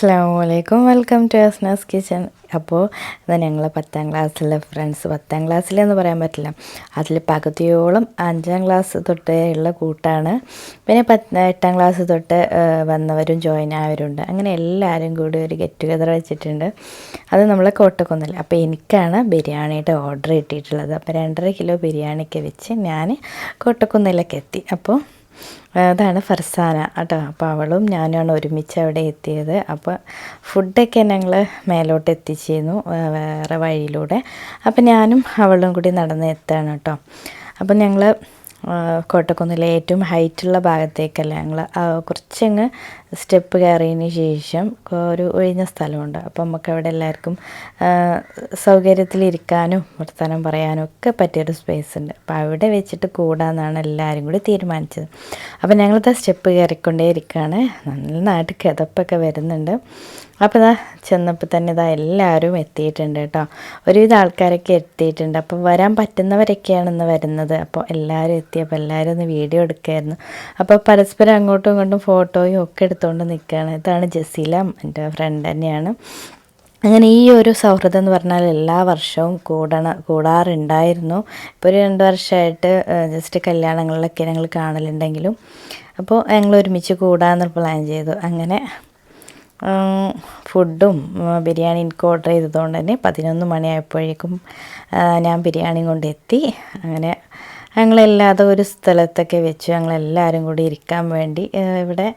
Hi അസ്സാം വലൈക്കും welcome to Asnas kitchen. അപ്പോൾ ഇത് ഞങ്ങൾ പത്താം ക്ലാസ്സിലെ ഫ്രണ്ട്സ്. പത്താം ക്ലാസ്സിലെന്ന് പറയാൻ പറ്റില്ല. അതിൽ പകുതിയോളം അഞ്ചാം ക്ലാസ് തൊട്ടേ ഉള്ള കൂട്ടാണ്. പിന്നെ പത്ത് എട്ടാം ക്ലാസ് തൊട്ട് വന്നവരും ജോയിൻ ആയവരുണ്ട്. അങ്ങനെ എല്ലാവരും കൂടി ഒരു ഗെറ്റ് ടുഗദർ വെച്ചിട്ടുണ്ട്. അത് നമ്മൾ കോട്ടക്കുന്നില്ല അപ്പോൾ എനിക്കാണ് ബിരിയാണിയുടെ ഓർഡർ കിട്ടിയിട്ടുള്ളത്. അപ്പോൾ രണ്ടര കിലോ ബിരിയാണിക്ക് വെച്ച് ഞാൻ കോട്ടക്കുന്നിലേക്ക് എത്തി. അപ്പോൾ അതാണ് ഫർസാന കേട്ടോ. അപ്പോൾ അവളും ഞാനുമാണ് ഒരുമിച്ച് അവിടെ എത്തിയത്. അപ്പോൾ ഫുഡൊക്കെ ഞങ്ങൾ മേലോട്ട് എത്തിച്ചിരുന്നു വേറെ വഴിയിലൂടെ. അപ്പോൾ ഞാനും അവളും കൂടി നടന്ന് എത്താണ് കേട്ടോ. അപ്പം ഞങ്ങൾ കോട്ടക്കുന്നിലെ ഏറ്റവും ഹൈറ്റുള്ള ഭാഗത്തേക്കല്ല ഞങ്ങൾ കുറച്ചങ്ങ് സ്റ്റെപ്പ് കയറിയതിന് ശേഷം ഒരു ഒഴിഞ്ഞ സ്ഥലമുണ്ട്. അപ്പം നമുക്ക് അവിടെ എല്ലാവർക്കും സൗകര്യത്തിലിരിക്കാനും വർത്തമാനം പറയാനും ഒക്കെ പറ്റിയൊരു സ്പേസ് ഉണ്ട്. അപ്പോൾ അവിടെ വെച്ചിട്ട് കൂടാന്നാണ് എല്ലാവരും കൂടി തീരുമാനിച്ചത്. അപ്പോൾ ഞങ്ങളിത് സ്റ്റെപ്പ് കയറിക്കൊണ്ടേ ഇരിക്കുകയാണ് നന്നായിട്ട് കിതപ്പൊക്കെ വരുന്നുണ്ട്. അപ്പോൾ ഇതാ ചെന്നപ്പോൾ തന്നെ ഇതാ എല്ലാവരും എത്തിയിട്ടുണ്ട് കേട്ടോ. ഒരുവിധ ആൾക്കാരൊക്കെ എത്തിയിട്ടുണ്ട്. അപ്പോൾ വരാൻ പറ്റുന്നവരൊക്കെയാണ് ഇന്ന് വരുന്നത്. അപ്പോൾ എല്ലാവരും എത്തിയപ്പോൾ എല്ലാവരും ഒന്ന് വീഡിയോ എടുക്കായിരുന്നു. അപ്പോൾ പരസ്പരം അങ്ങോട്ടും ഇങ്ങോട്ടും ഫോട്ടോയും ഒക്കെ എടുത്തുകൊണ്ട് നിൽക്കുകയാണ് ഇതാണ് ജസീല എന്റെ ഫ്രണ്ട് തന്നെയാണ്. അങ്ങനെ ഈ ഒരു സൗഹൃദം എന്ന് പറഞ്ഞാൽ എല്ലാ വർഷവും കൂടണ കൂടാറുണ്ടായിരുന്നു. ഇപ്പോൾ ഒരു രണ്ട് വർഷമായിട്ട് ജസ്റ്റ് കല്യാണങ്ങളിലൊക്കെ ഞങ്ങൾ കാണലുണ്ടെങ്കിലും അപ്പോൾ ഞങ്ങൾ ഒരുമിച്ച് കൂടാമെന്ന് പ്ലാൻ ചെയ്തു. അങ്ങനെ ഫുഡും ബിരിയാണി എനിക്ക് ഓർഡർ ചെയ്തതുകൊണ്ട് തന്നെ പതിനൊന്ന് മണിയായപ്പോഴേക്കും ഞാൻ ബിരിയാണി കൊണ്ടെത്തി. അങ്ങനെ ഞങ്ങളെല്ലാതെ ഒരു സ്ഥലത്തൊക്കെ വെച്ച് ഞങ്ങളെല്ലാവരും കൂടി ഇരിക്കാൻ വേണ്ടി ഇവിടെ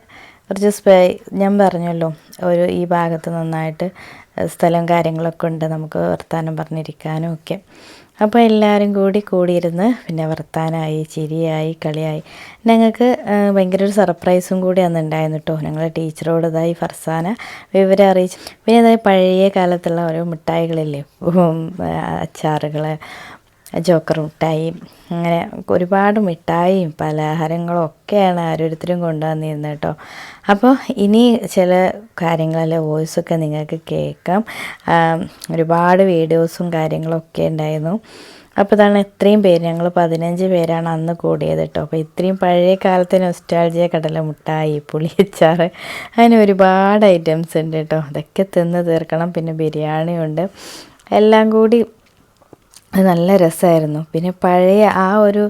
കുറച്ച് സ്പേ ഞാൻ പറഞ്ഞല്ലോ ഒരു ഈ ഭാഗത്ത് നന്നായിട്ട് സ്ഥലം കാര്യങ്ങളൊക്കെ ഉണ്ട് നമുക്ക് വർത്താനം പറഞ്ഞിരിക്കാനും ഒക്കെ. അപ്പോൾ എല്ലാവരും കൂടി കൂടിയിരുന്ന് പിന്നെ വർത്താനമായി ചിരിയായി കളിയായി. ഞങ്ങൾക്ക് ഭയങ്കര ഒരു സർപ്രൈസും കൂടി അന്ന് ഉണ്ടായിരുന്നു കേട്ടോ ഞങ്ങൾ ടീച്ചറോട് ഇതായി ഫർസാന വിവരം അറിയിച്ചു. പിന്നെ ഇതായി പഴയ കാലത്തുള്ള ഓരോ മിഠായികളില്ലേ അച്ചാറുകൾ ജോക്കർ മിഠായി അങ്ങനെ ഒരുപാട് മിഠായിയും പലഹാരങ്ങളും ഒക്കെയാണ് ഓരോരുത്തരും കൊണ്ടുവന്നിരുന്നത് കേട്ടോ. അപ്പോൾ ഇനി ചില കാര്യങ്ങളല്ല വോയിസൊക്കെ നിങ്ങൾക്ക് കേൾക്കാം. ഒരുപാട് വീഡിയോസും കാര്യങ്ങളൊക്കെ ഉണ്ടായിരുന്നു. അപ്പോൾ ഇതാണ് ഇത്രയും പേര്. ഞങ്ങൾ പതിനഞ്ച് പേരാണ് അന്ന് കൂടിയത് കേട്ടോ. അപ്പോൾ ഇത്രയും പഴയ കാലത്തെ നൊസ്റ്റാൾജിയ കടല മുട്ടായി പുളിയച്ചാറ് അങ്ങനെ ഒരുപാട് ഐറ്റംസ് ഉണ്ട് കേട്ടോ. അതൊക്കെ തിന്ന് തീർക്കണം. പിന്നെ ബിരിയാണിയുണ്ട്. എല്ലാം കൂടി അത് നല്ല രസമായിരുന്നു. പിന്നെ പഴയ ആ ഒരു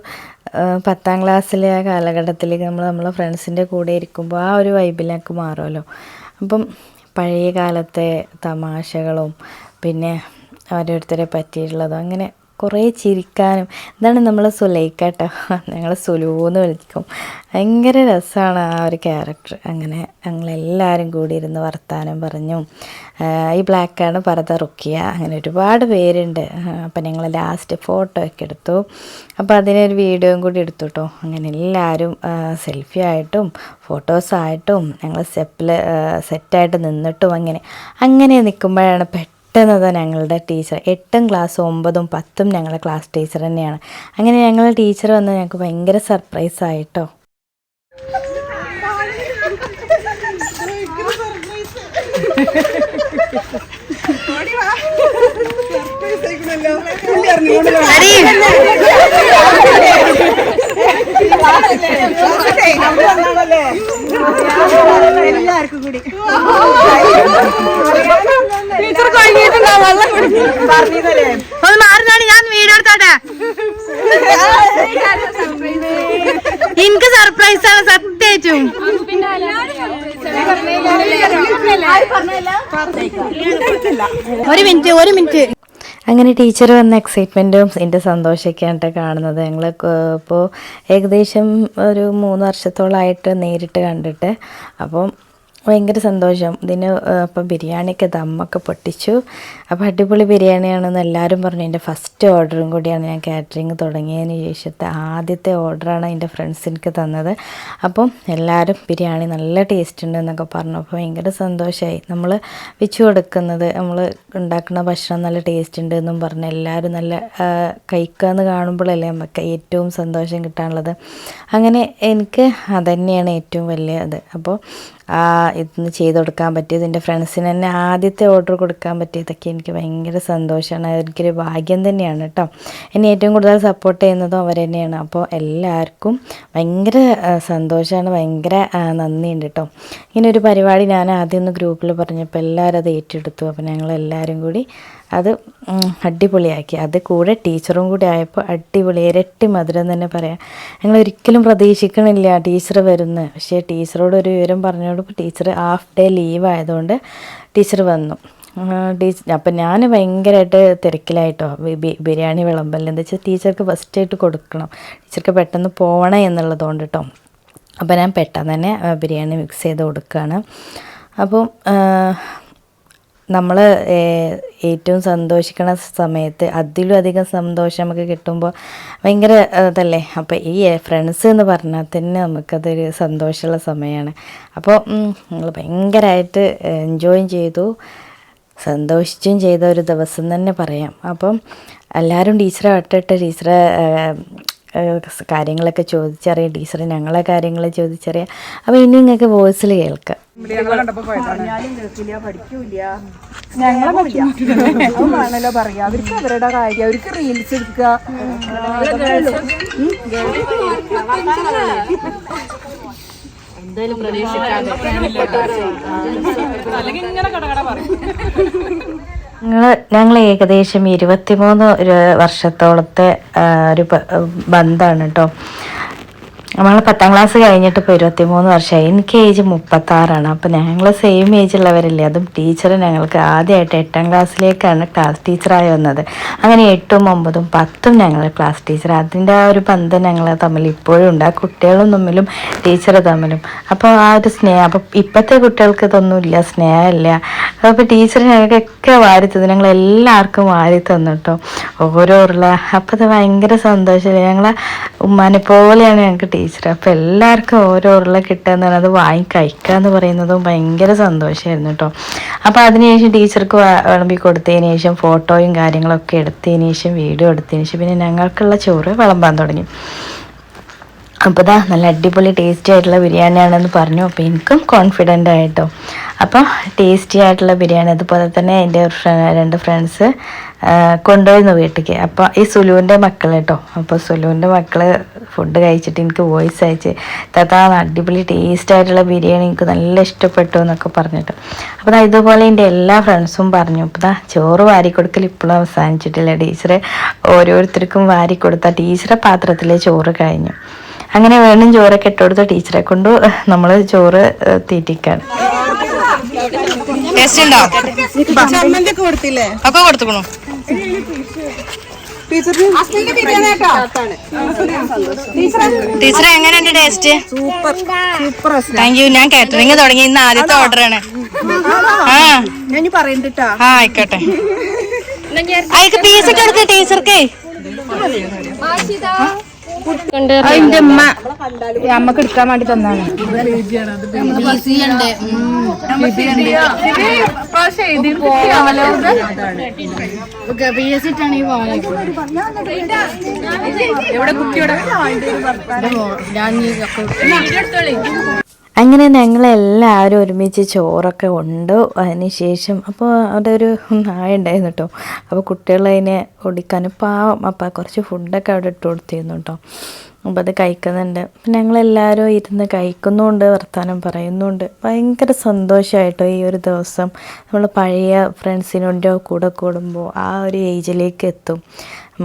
പത്താം ക്ലാസ്സിലെ ആ കാലഘട്ടത്തിലേക്ക് നമ്മൾ നമ്മളെ ഫ്രണ്ട്സിന്റെ കൂടെ ഇരിക്കുമ്പോൾ ആ ഒരു വൈബിലേക്ക് മാറുമല്ലോ. അപ്പം പഴയ കാലത്തെ തമാശകളും പിന്നെ ഓരോരുത്തരെ പറ്റിയിട്ടുള്ളതും അങ്ങനെ കുറേ ചിരിക്കാനും. ഇതാണ് നമ്മൾ സുലൈക്കട്ടോ ഞങ്ങൾ സുലൂന്ന് വിളിക്കും. ഭയങ്കര രസമാണ് ആ ഒരു ക്യാരക്ടർ അങ്ങനെ ഞങ്ങളെല്ലാവരും കൂടി ഇരുന്ന് വർത്താനം പറഞ്ഞു. ഈ ബ്ലാക്കാണ് പറത റുക്കിയ. അങ്ങനെ ഒരുപാട് പേരുണ്ട്. അപ്പം ഞങ്ങൾ ലാസ്റ്റ് ഫോട്ടോ ഒക്കെ എടുത്തു. അപ്പോൾ അതിനൊരു വീഡിയോയും കൂടി എടുത്തു കേട്ടോ അങ്ങനെ എല്ലാവരും സെൽഫി ആയിട്ടും ഫോട്ടോസായിട്ടും ഞങ്ങൾ സ്റ്റെപ്പിൽ സെറ്റായിട്ട് നിന്നിട്ടും അങ്ങനെ. അങ്ങനെ നിൽക്കുമ്പോഴാണ് പെട്ടെന്ന് അതാ ഞങ്ങളുടെ ടീച്ചർ എട്ടും ക്ലാസ് ഒമ്പതും പത്തും ഞങ്ങളുടെ ക്ലാസ് ടീച്ചർ തന്നെയാണ്. അങ്ങനെ ഞങ്ങളുടെ ടീച്ചർ വന്ന് ഞങ്ങൾക്ക് ഭയങ്കര സർപ്രൈസ് ആയിട്ടോ. എല്ലാവർക്കും കൂടി. ടീച്ചർ കഴിഞ്ഞിട്ടുണ്ടാവും വെള്ളം ഒന്ന് മാറുന്നാണ് ഞാൻ വീഡിയോ എടുത്തോട്ടെ. എനിക്ക് സർപ്രൈസ് ആണ് സത്യേറ്റും ഒരു മിനിറ്റ് ഒരു മിനിറ്റ്. അങ്ങനെ ടീച്ചർ വന്ന എക്സൈറ്റ്മെന്റും എന്റെ സന്തോഷമൊക്കെയാണ് ട്ടോ കാണുന്നത്. ഞങ്ങൾ ഇപ്പോൾ ഏകദേശം ഒരു മൂന്ന് വർഷത്തോളമായിട്ട് നേരിട്ട് കണ്ടിട്ട്. അപ്പം ഭയങ്കര സന്തോഷം. ഇതിന് അപ്പം ബിരിയാണിയൊക്കെ ദമ്മൊക്കെ പൊട്ടിച്ചു. അപ്പോൾ അടിപൊളി ബിരിയാണിയാണെന്ന് എല്ലാവരും പറഞ്ഞു. എന്റെ ഫസ്റ്റ് ഓർഡറും കൂടിയാണ് ഞാൻ കാറ്ററിങ് തുടങ്ങിയതിന് ശേഷത്തെ ആദ്യത്തെ ഓർഡറാണ് എന്റെ ഫ്രണ്ട്സ് എനിക്ക് തന്നത്. അപ്പം എല്ലാവരും ബിരിയാണി നല്ല ടേസ്റ്റ് ഉണ്ട് എന്നൊക്കെ പറഞ്ഞു. അപ്പോൾ ഭയങ്കര സന്തോഷമായി നമ്മൾ വെച്ച് കൊടുക്കുന്നത് നമ്മൾ ഉണ്ടാക്കുന്ന ഭക്ഷണം നല്ല ടേസ്റ്റ് ഉണ്ട് എന്നും പറഞ്ഞ് എല്ലാവരും നല്ല കഴിക്കുക എന്ന് കാണുമ്പോഴല്ലേ നമുക്ക് ഏറ്റവും സന്തോഷം കിട്ടാനുള്ളത്. അങ്ങനെ എനിക്ക് അതന്നെയാണ് ഏറ്റവും വലിയ അത് അപ്പോൾ ഇന്ന് ചെയ്ത് കൊടുക്കാൻ പറ്റിയത്. എന്റെ ഫ്രണ്ട്സിന് തന്നെ ആദ്യത്തെ ഓർഡർ കൊടുക്കാൻ പറ്റിയതൊക്കെ എനിക്ക് ഭയങ്കര സന്തോഷമാണ്. എനിക്കൊരു ഭാഗ്യം തന്നെയാണ് കേട്ടോ എന്നെ ഏറ്റവും കൂടുതൽ സപ്പോർട്ട് ചെയ്യുന്നതും അവർ തന്നെയാണ്. അപ്പോൾ എല്ലാവർക്കും ഭയങ്കര സന്തോഷമാണ് ഭയങ്കര നന്ദിയുണ്ട് കേട്ടോ ഇങ്ങനെ ഒരു പരിപാടി ഞാൻ ആദ്യം ഒന്ന് ഗ്രൂപ്പിൽ പറഞ്ഞപ്പോൾ എല്ലാവരും അത് ഏറ്റെടുത്തു. അപ്പോൾ ഞങ്ങൾ എല്ലാവരും കൂടി അത് അടിപൊളിയാക്കി. അത് കൂടെ ടീച്ചറും കൂടി ആയപ്പോൾ അടിപൊളി. ഇരട്ടി മധുരം തന്നെ പറയാം. ഞങ്ങൾ ഒരിക്കലും പ്രതീക്ഷിക്കണില്ല ടീച്ചർ വരുന്ന. പക്ഷേ ടീച്ചറോട് ഒരു വിവരം പറഞ്ഞോടപ്പോൾ ടീച്ചർ ഹാഫ് ഡേ ലീവ് ആയതുകൊണ്ട് ടീച്ചർ വന്നു. ടീച്ചർ അപ്പം ഞാൻ ഭയങ്കരമായിട്ട് തിരക്കിലായിട്ടോ. ബിരിയാണി വിളമ്പല്ല എന്താ വെച്ചാൽ ടീച്ചർക്ക് ഫസ്റ്റ് ആയിട്ട് കൊടുക്കണം. ടീച്ചർക്ക് പെട്ടെന്ന് പോകണം എന്നുള്ളതുകൊണ്ട് കേട്ടോ അപ്പോൾ ഞാൻ പെട്ടെന്ന് തന്നെ ബിരിയാണി മിക്സ് ചെയ്ത് കൊടുക്കുകയാണ് അപ്പം നമ്മൾ ഏറ്റവും സന്തോഷിക്കണ സമയത്ത് അതിലും അധികം സന്തോഷം നമുക്ക് കിട്ടുമ്പോൾ ഭയങ്കര ഇതല്ലേ അപ്പോൾ ഈ ഫ്രണ്ട്സ് എന്ന് പറഞ്ഞാൽ തന്നെ നമുക്കതൊരു സന്തോഷമുള്ള സമയമാണ് അപ്പോൾ ഞങ്ങൾ ഭയങ്കരമായിട്ട് എൻജോയും ചെയ്തു. സന്തോഷിച്ചും ചെയ്ത ഒരു ദിവസം തന്നെ പറയാം. അപ്പം എല്ലാവരും ടീച്ചറെ വട്ടിട്ട് ടീച്ചറെ കാര്യങ്ങളൊക്കെ ചോദിച്ചറിയാം ടീച്ചർ ഞങ്ങളെ കാര്യങ്ങൾ ചോദിച്ചറിയാം. അപ്പോൾ ഇനി നിങ്ങൾക്ക് വോയിസിൽ കേൾക്കാം. പറഞ്ഞാലും കേൾക്കില്ല പഠിക്കൂല ഞങ്ങളെ പഠിക്കാണല്ലോ പറയാ. അവർക്ക് അവരുടെ കാര്യം അവർക്ക് റീൽസ് എടുക്കുക. ഞങ്ങൾ ഞങ്ങൾ ഏകദേശം ഇരുപത്തിമൂന്ന് ഒരു വർഷത്തോളത്തെ ഒരു ബന്ധമാണ് കേട്ടോ നമ്മൾ പത്താം ക്ലാസ് കഴിഞ്ഞിട്ട് ഇപ്പോൾ ഇരുപത്തിമൂന്ന് വർഷമായി എനിക്ക് ഏജ് മുപ്പത്താറാണ്. അപ്പോൾ ഞങ്ങൾ സെയിം ഏജ് ഉള്ളവരല്ലേ. അതും ടീച്ചർ ഞങ്ങൾക്ക് ആദ്യമായിട്ട് എട്ടാം ക്ലാസ്സിലേക്കാണ് ക്ലാസ് ടീച്ചറായി വന്നത്. അങ്ങനെ എട്ടും ഒമ്പതും പത്തും ഞങ്ങൾ ക്ലാസ് ടീച്ചർ അതിന്റെ ആ ഒരു ബന്ധം ഞങ്ങൾ തമ്മിൽ ഇപ്പോഴും ഉണ്ട്. ആ കുട്ടികളും തമ്മിലും ടീച്ചർ തമ്മിലും. അപ്പോൾ ആ ഒരു സ്നേഹം. അപ്പോൾ ഇപ്പോഴത്തെ കുട്ടികൾക്ക് ഇതൊന്നുമില്ല. സ്നേഹമില്ല. അപ്പോൾ ടീച്ചർ ഞങ്ങൾക്കൊക്കെ വാരി തന്നു ഞങ്ങൾ എല്ലാവർക്കും വാരി തന്നു കേട്ടോ. ഓരോ ഉരുള. അപ്പോൾ അത് ഭയങ്കര സന്തോഷമില്ല ഞങ്ങളെ ഉമ്മാനെ പോലെയാണ് ഞങ്ങൾക്ക് ടീച്ചർ അപ്പോൾ എല്ലാവർക്കും ഓരോ ഉരുള കിട്ടുക അത് വാങ്ങി കഴിക്കുക എന്ന് പറയുന്നതും ഭയങ്കര സന്തോഷമായിരുന്നു കേട്ടോ. അപ്പോൾ അതിനുശേഷം ടീച്ചർക്ക് വിളമ്പി കൊടുത്തതിന് ശേഷം ഫോട്ടോയും കാര്യങ്ങളൊക്കെ എടുത്തതിന് ശേഷം വീഡിയോ എടുത്തതിന് ശേഷം പിന്നെ ഞങ്ങൾക്കുള്ള ചോറ് വിളമ്പാൻ തുടങ്ങി. അപ്പോൾ ഇതാ നല്ല അടിപൊളി ടേസ്റ്റി ആയിട്ടുള്ള ബിരിയാണിയാണെന്ന് പറഞ്ഞു. അപ്പോൾ എനിക്കും കോൺഫിഡന്റ് ആയിട്ടോ. അപ്പോൾ ടേസ്റ്റി ആയിട്ടുള്ള ബിരിയാണി. അതുപോലെ തന്നെ എന്റെ രണ്ട് ഫ്രണ്ട്സ് കൊണ്ടുപോയിരുന്നു വീട്ടിലേക്ക് അപ്പോൾ ഈ സുലുവിന്റെ മക്കൾ കേട്ടോ അപ്പോൾ സുലുവിന്റെ മക്കൾ ഫുഡ് കഴിച്ചിട്ട് എനിക്ക് വോയിസ് അയച്ച് തഥാ അടിപൊളി ടേസ്റ്റ് ആയിട്ടുള്ള ബിരിയാണി എനിക്ക് നല്ല ഇഷ്ടപ്പെട്ടു എന്നൊക്കെ പറഞ്ഞിട്ട്. അപ്പോൾ ഇതുപോലെ എന്റെ എല്ലാ ഫ്രണ്ട്സും പറഞ്ഞു. അപ്പോൾ ദാ ചോറ് വാരി കൊടുക്കൽ ഇപ്പോഴും അവസാനിച്ചിട്ടില്ല. ടീച്ചർ ഓരോരുത്തർക്കും വാരി കൊടുത്ത ടീച്ചറെ പാത്രത്തിലെ ചോറ് കഴിഞ്ഞു. അങ്ങനെ വീണ്ടും ചോറൊക്കെ ഇട്ട് കൊടുത്ത് ടീച്ചറെ കൊണ്ട് നമ്മൾ ചോറ് തീറ്റിക്കാൻ. തീറ്റിക്കാണ് ഒക്കെ കൊടുത്തുക്കണു? ടീച്ചറെ എങ്ങനെയുണ്ട് taste super. Super thank you ഞാൻ കാറ്ററിംഗ് തുടങ്ങി. ഇന്ന് ആദ്യത്തെ ഓർഡർ ആണ്. ആ. ഞാൻ ഇനി പറയുന്നുണ്ടാ ആ ആയിക്കോട്ടെ അയക്ക് പീസ് ടീച്ചർക്കേ. ടീച്ചർക്ക് അതിന്റെ ഉമ്മ അമ്മയ്ക്ക് എടുക്കാൻ വേണ്ടി തന്നാണ്. അങ്ങനെ ഞങ്ങളെല്ലാവരും ഒരുമിച്ച് ചോറൊക്കെ ഉണ്ട് അതിന് ശേഷം അപ്പോൾ അവിടെ ഒരു നായ ഉണ്ടായിരുന്നു കേട്ടോ അപ്പോൾ കുട്ടികളതിനെ ഓടിക്കാനും പാവം. അപ്പം കുറച്ച് ഫുഡൊക്കെ അവിടെ ഇട്ട് കൊടുത്തിരുന്നു കേട്ടോ അപ്പോൾ അത് കഴിക്കുന്നുണ്ട്. അപ്പം ഞങ്ങളെല്ലാവരും ഇരുന്ന് കഴിക്കുന്നുണ്ട് വർത്തമാനം പറയുന്നുണ്ട്. ഭയങ്കര സന്തോഷമായിട്ടോ ഈ ഒരു ദിവസം. നമ്മൾ പഴയ ഫ്രണ്ട്സിനുണ്ടോ കൂടെ കൂടുമ്പോൾ ആ ഒരു ഏജിലേക്ക് എത്തും.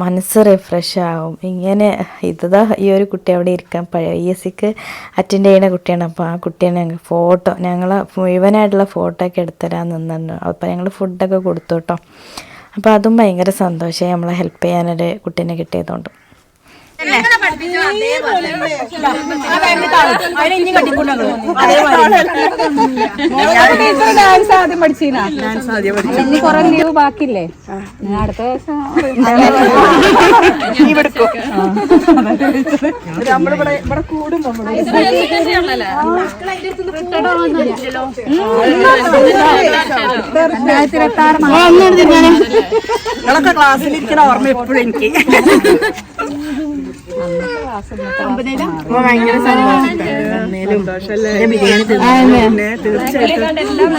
മനസ്സ് റിഫ്രഷ് ആവും. ഇങ്ങനെ ഇതാ ഈ ഒരു കുട്ടി അവിടെ ഇരിക്കാൻ പഴയ ഐ എസ് സിക്ക് അറ്റൻഡ് ചെയ്യുന്ന കുട്ടിയാണ്. അപ്പോൾ ആ കുട്ടിയെ ഞങ്ങൾ ഫോട്ടോ ഞങ്ങൾ മുഴുവനായിട്ടുള്ള ഫോട്ടോ ഒക്കെ എടുത്തരാൻ നിന്നു അപ്പോൾ ഞങ്ങൾ ഫുഡൊക്കെ കൊടുത്തു കേട്ടോ. അപ്പോൾ അതും ഭയങ്കര സന്തോഷമായി നമ്മളെ ഹെൽപ്പ് ചെയ്യാനൊരു കുട്ടീനെ കിട്ടിയതുകൊണ്ട്. ഡാൻസ് ആദ്യം പഠിച്ചീനാ? ഡാൻസ് ആദ്യം പഠിച്ചു. ഇനി കൊറേ ലീവ് ബാക്കില്ലേ ഞാൻ അടുത്ത ദിവസം ക്ലാസ്സിലിരിക്കണ ഓർമ്മ എപ്പോഴും എനിക്ക്.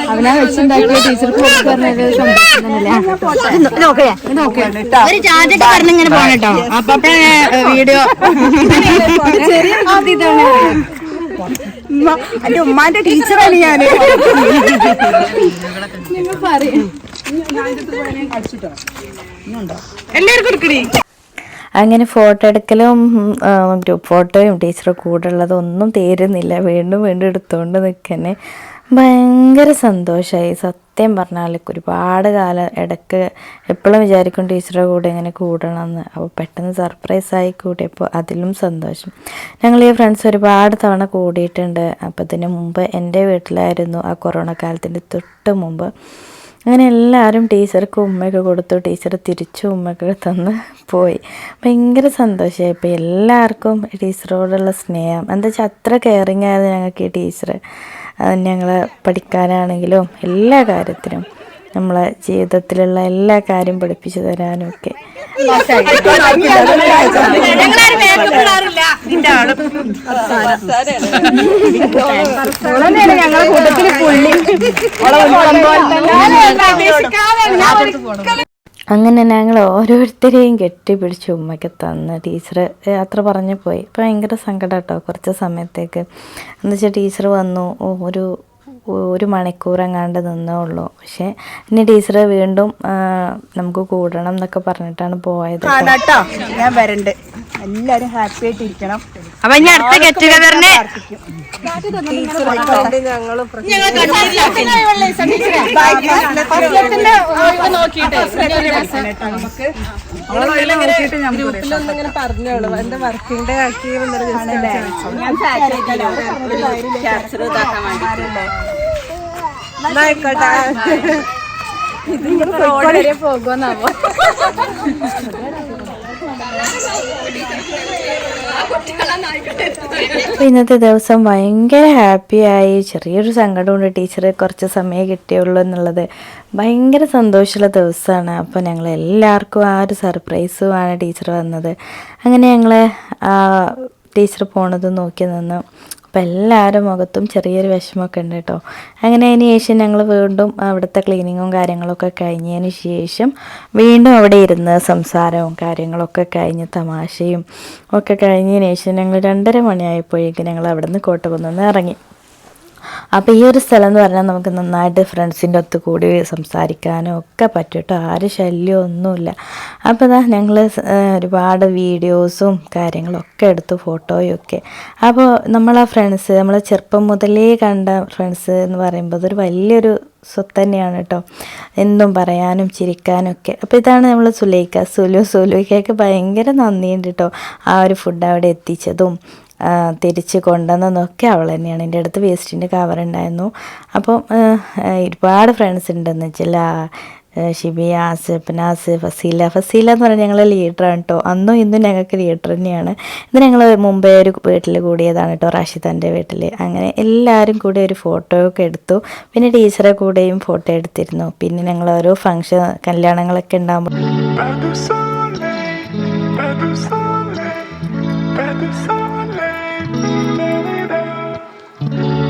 അവനാ വെച്ചുണ്ടാക്കിയ ടീച്ചർക്ക് ചാർജൊക്കെ പറഞ്ഞിങ്ങനെ പോണട്ടോ അപ്പൊ വീഡിയോ എന്റെ ഉമ്മാന്റെ ടീച്ചറാണ് ഞാൻ എല്ലാവർക്കും കൊടുക്കണേ അങ്ങനെ ഫോട്ടോ എടുക്കലും ഗ്രൂപ്പ് ഫോട്ടോയും ടീച്ചറും കൂടെ ഉള്ളതൊന്നും തീരുന്നില്ല. വീണ്ടും വീണ്ടും എടുത്തുകൊണ്ട് നിൽക്കന്നെ ഭയങ്കര സന്തോഷമായി സത്യം പറഞ്ഞാൽ ഒരുപാട് കാലം ഇടയ്ക്ക് എപ്പോഴും വിചാരിക്കും ടീച്ചറുടെ കൂടെ ഇങ്ങനെ കൂടണമെന്ന് അപ്പോൾ പെട്ടെന്ന് സർപ്രൈസായി കൂടിയപ്പോൾ അതിലും സന്തോഷം. ഞങ്ങൾ ഈ ഫ്രണ്ട്സ് ഒരുപാട് തവണ കൂടിയിട്ടുണ്ട്. അപ്പോൾ ഇതിന് മുമ്പ് എന്റെ വീട്ടിലായിരുന്നു ആ കൊറോണ കാലത്തിന്റെ തൊട്ട് മുമ്പ്. അങ്ങനെ എല്ലാവരും ടീച്ചർക്ക് ഉമ്മയൊക്കെ കൊടുത്തു. ടീച്ചർ തിരിച്ചു ഉമ്മയൊക്കെ തന്ന് പോയി. ഭയങ്കര സന്തോഷമായി. ഇപ്പോൾ എല്ലാവർക്കും ടീച്ചറോടുള്ള സ്നേഹം. എന്താ വെച്ചാൽ അത്ര കെയറിങ് ആയിരുന്നു ഞങ്ങൾക്ക് ഈ ടീച്ചർ ഞങ്ങളെ പഠിക്കാനാണെങ്കിലും എല്ലാ കാര്യത്തിനും നമ്മളെ ജീവിതത്തിലുള്ള എല്ലാ കാര്യം പഠിപ്പിച്ചു തരാനും ഒക്കെ. ഞങ്ങളെ കൂട്ടത്തിൽ പുള്ളി. അങ്ങനെ ഞങ്ങൾ ഓരോരുത്തരെയും കെട്ടിപ്പിടിച്ച് ഉമ്മയ്ക്ക് തന്ന്. ടീച്ചർ യാത്ര പറഞ്ഞു പോയി. ഭയങ്കര സങ്കടം കേട്ടോ കുറച്ച് സമയത്തേക്ക്. എന്നുവെച്ചാൽ ടീച്ചർ വന്നു. ഒരു ഒരു മണിക്കൂർ എങ്ങാണ്ട് നിന്നേ ഉള്ളൂ. പക്ഷേ ഇനി ടീച്ചർ വീണ്ടും നമുക്ക് കൂടണം എന്നൊക്കെ പറഞ്ഞിട്ടാണ് പോയത്. ഞാൻ വരണ്ട്. എല്ലാരും ഹാപ്പി ആയിട്ട് ഇരിക്കണം അപ്പൊ ഇനി അടുത്ത ഗെറ്റ് ടുഗദറിന് ഗ്രൂപ്പിലൊന്നിങ്ങനെ പറഞ്ഞോളൂ എന്റെ വർക്കിന്റെ ഇതിങ്ങനെ പോകുമെന്നാവോ അപ്പോൾ ഇന്നത്തെ ദിവസം ഭയങ്കര ഹാപ്പിയായി ചെറിയൊരു സങ്കടമുണ്ട്. ടീച്ചർ കുറച്ച് സമയം കിട്ടിയുള്ളൂ എന്നുള്ളത്. ഭയങ്കര സന്തോഷമുള്ള ദിവസമാണ്. അപ്പോൾ ഞങ്ങൾ എല്ലാവർക്കും ആ ഒരു സർപ്രൈസുമാണ് ടീച്ചർ വന്നത്. അങ്ങനെ ഞങ്ങൾ ടീച്ചർ പോണത് നോക്കി നിന്നു. അപ്പോൾ എല്ലാവരുടെ മുഖത്തും ചെറിയൊരു വിഷമമൊക്കെ ഉണ്ട് കേട്ടോ. അങ്ങനെ അതിന് ശേഷം ഞങ്ങൾ വീണ്ടും അവിടുത്തെ ക്ലീനിങ്ങും കാര്യങ്ങളൊക്കെ കഴിഞ്ഞതിന് ശേഷം വീണ്ടും അവിടെ ഇരുന്ന് സംസാരവും കാര്യങ്ങളൊക്കെ കഴിഞ്ഞ് തമാശയും ഒക്കെ കഴിഞ്ഞതിന് ശേഷം ഞങ്ങൾ രണ്ടര മണിയായപ്പോഴേക്കും ഞങ്ങൾ അവിടെ നിന്ന് കോട്ടകുന്നിൽ ഇറങ്ങി. അപ്പോൾ ഈ ഒരു സ്ഥലം എന്ന് പറഞ്ഞാൽ നമുക്ക് നന്നായിട്ട് ഫ്രണ്ട്സിന്റെ ഒത്ത് കൂടി സംസാരിക്കാനും ഒക്കെ പറ്റും കേട്ടോ ആരും ശല്യം ഒന്നുമില്ല അപ്പോൾ ഇതാ ഞങ്ങൾ ഒരുപാട് വീഡിയോസും കാര്യങ്ങളൊക്കെ എടുത്തു ഫോട്ടോയും ഒക്കെ അപ്പോൾ നമ്മളാ ഫ്രണ്ട്സ് നമ്മൾ ചെറുപ്പം മുതലേ കണ്ട ഫ്രണ്ട്സ് എന്ന് പറയുമ്പോൾ അതൊരു വലിയൊരു സ്വത്ത് തന്നെയാണ് കേട്ടോ എന്നും പറയാനും ചിരിക്കാനും ഒക്കെ. അപ്പോൾ ഇതാണ് നമ്മൾ സുലൈക്ക സുലു സുലൈക്കയ്ക്ക് ഭയങ്കര നന്ദിയുണ്ട് കേട്ടോ ആ ഒരു ഫുഡ് അവിടെ എത്തിച്ചതും തിരിച്ച് കൊണ്ടുവന്നതൊക്കെ അവൾ തന്നെയാണ്. എന്റെ അടുത്ത് വേസ്റ്റിന്റെ കവർ ഉണ്ടായിരുന്നു. അപ്പം ഒരുപാട് ഫ്രണ്ട്സ് ഉണ്ടെന്ന് വെച്ചാൽ ഷിബി ആസിഫ് നാസ് ഫസീല. ഫസീല എന്ന് പറഞ്ഞാൽ ഞങ്ങൾ ലീഡറാണ് കേട്ടോ അന്നും ഇന്നും ഞങ്ങൾക്ക് ലീഡർ തന്നെയാണ്. ഇത് ഞങ്ങൾ മുമ്പേ ഒരു വീട്ടിൽ കൂടിയതാണ് കേട്ടോ റാഷിദാന്റെ വീട്ടിൽ. അങ്ങനെ എല്ലാവരും കൂടി ഒരു ഫോട്ടോ ഒക്കെ എടുത്തു. പിന്നെ ടീച്ചറെ കൂടെയും ഫോട്ടോ എടുത്തിരുന്നു. പിന്നെ ഞങ്ങൾ ഓരോ ഫംഗ്ഷൻ കല്യാണങ്ങളൊക്കെ ഉണ്ടാകുമ്പോൾ